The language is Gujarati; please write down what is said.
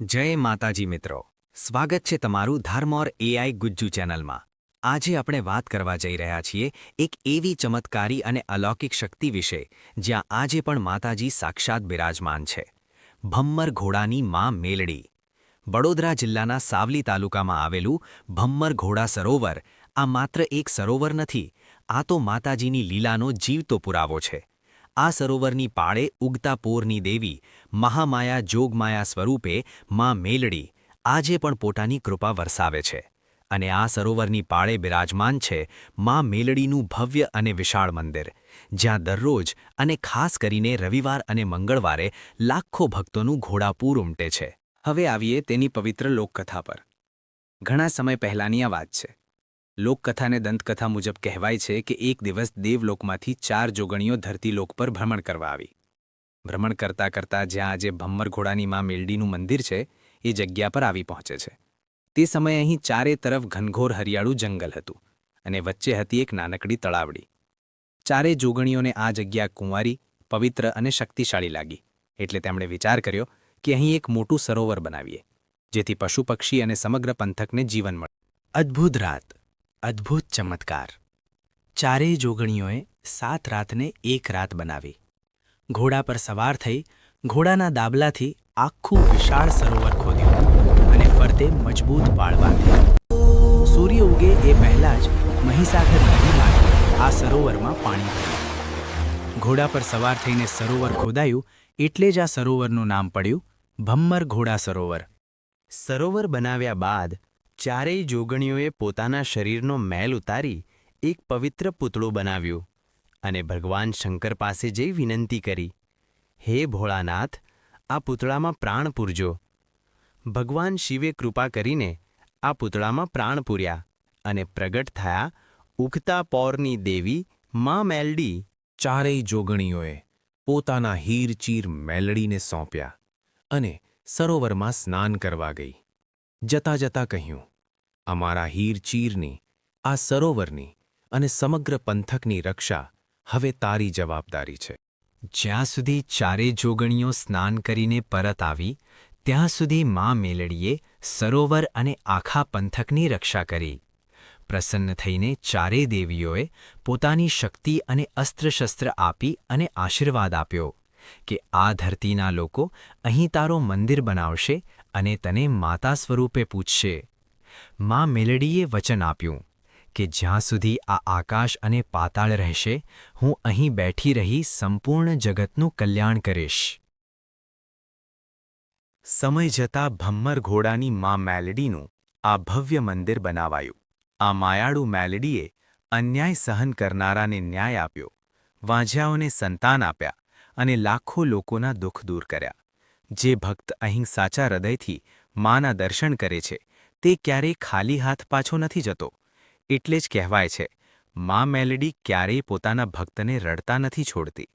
જય માતાજી મિત્રો. સ્વાગત છે તમારું ધારમોર એઆઈ ગુજ્જુ ચેનલમાં. આજે આપણે વાત કરવા જઈ રહ્યા છીએ એક એવી ચમત્કારી અને અલૌકિક શક્તિ વિશે, જ્યાં આજે પણ માતાજી સાક્ષાત બિરાજમાન છે. ભમ્મર ઘોડાની માં મેલડી. વડોદરા જિલ્લાના સાવલી તાલુકામાં આવેલું ભમ્મર ઘોડા સરોવર, આ માત્ર એક સરોવર નથી, આ તો માતાજીની લીલાનો જીવતો પુરાવો છે. આ સરોવરની પાળે ઉગતા પોરની દેવી મહામાયા જોગમાયા સ્વરૂપે માં મેલડી આજે પણ પોતાની કૃપા વરસાવે છે અને આ સરોવરની પાળે બિરાજમાન છે માં મેલડીનું ભવ્ય અને વિશાળ મંદિર, જ્યાં દરરોજ અને ખાસ કરીને રવિવાર અને મંગળવારે લાખો ભક્તોનું ઘોડાપૂર ઉમટે છે. હવે આવીએ તેની પવિત્ર લોકકથા પર. ઘણા સમય પહેલાંની આ વાત છે. લોકકથાને દંતકથા મુજબ કહેવાય છે કે એક દિવસ દેવલોકમાંથી ચાર જોગણીઓ ધરતીલોક પર ભ્રમણ કરવા આવી. ભ્રમણ કરતા કરતા જ્યાં આજે ભમ્મર ઘોડાની માં મેલડીનું મંદિર છે, એ જગ્યા પર આવી પહોંચે છે. તે સમયે અહીં ચારે તરફ ઘનઘોર હરિયાળું જંગલ હતું અને વચ્ચે હતી એક નાનકડી તળાવડી. ચારે જોગણીઓને આ જગ્યા કુંવારી, પવિત્ર અને શક્તિશાળી લાગી, એટલે તેમણે વિચાર કર્યો કે અહીં એક મોટું સરોવર બનાવીએ, જેથી પશુ પક્ષી અને સમગ્ર પંથકને જીવન મળે. અદ્ભુત રાત! અદ્ભુત ચમત્કાર. ચારેય જોગણીઓએ સાત રાતને એક રાત બનાવી. ઘોડા પર સવાર થઈ, ઘોડાના દાબલાથી આખું વિશાળ સરોવર ખોદ્યું અને ફરતે મજબૂત પાળ બાંધી સૂર્ય ઉગે એ પહેલાં જ મહીસાગર નદીમાં આ સરોવરમાં પાણી ભર્યું. ઘોડા પર સવાર થઈને સરોવર ખોદાયું એટલે જ આ સરોવરનું નામ પડ્યું ભમ્મર ઘોડા સરોવર. સરોવર બનાવ્યા બાદ ચારેય જોગણીઓએ પોતાના શરીરનો મેલ ઉતારી એક પવિત્ર પૂતળું બનાવ્યું અને ભગવાન શંકર પાસે જઈ વિનંતી કરી, હે ભોળાનાથ, આ પૂતળામાં પ્રાણ પૂરજો. ભગવાન શિવે કૃપા કરીને આ પૂતળામાં પ્રાણ પૂર્યા અને પ્રગટ થયા ઉગતા પૌરની દેવી મા મેલડી. ચારેય જોગણીઓએ પોતાના હીરચીર મેલડીને સોંપ્યા અને સરોવરમાં સ્નાન કરવા ગઈ. જતા જતા કહ્યું અમારા હીરચીરની આ સરોવરની અને સમગ્ર પંથકની રક્ષા હવે તારી જવાબદારી છે. જ્યાં સુધી ચારે જોગણીઓ સ્નાન કરીને પરત આવી, ત્યાં સુધી મા મેલડીએ સરોવર અને આખા પંથકની રક્ષા કરી. પ્રસન્ન થઈને ચારે દેવીઓએ પોતાની શક્તિ અને અસ્ત્રશસ્ત્ર આપી અને આશીર્વાદ આપ્યો કે આ ધરતીના લોકો અહીં તારો મંદિર બનાવશે અને તને માતા સ્વરૂપે પૂછશે માં મેલડીએ વચન આપ્યું કે જ્યાં સુધી આ આકાશ અને પાતાળ રહેશે, હું અહીં બેઠી રહી સંપૂર્ણ જગતનું કલ્યાણ કરીશ. સમય જતાં ભમ્મર ઘોડાની માં મેલડીનું આ ભવ્ય મંદિર બનાવાયું. આ માયાળુ મેલડીએ અન્યાય સહન કરનારાને ન્યાય આપ્યો, વાંઝ્યાઓને સંતાન આપ્યા અને લાખો લોકોના દુઃખ દૂર કર્યા. જે ભક્ત અહીં સાચા હૃદયથી માના દર્શન કરે છે તે ક્યારેય ખાલી હાથ પાછો નથી જતો. એટલે જ કહેવાય છે, મા મેલેડી ક્યારેય પોતાના ભક્તને રડતા નથી છોડતી.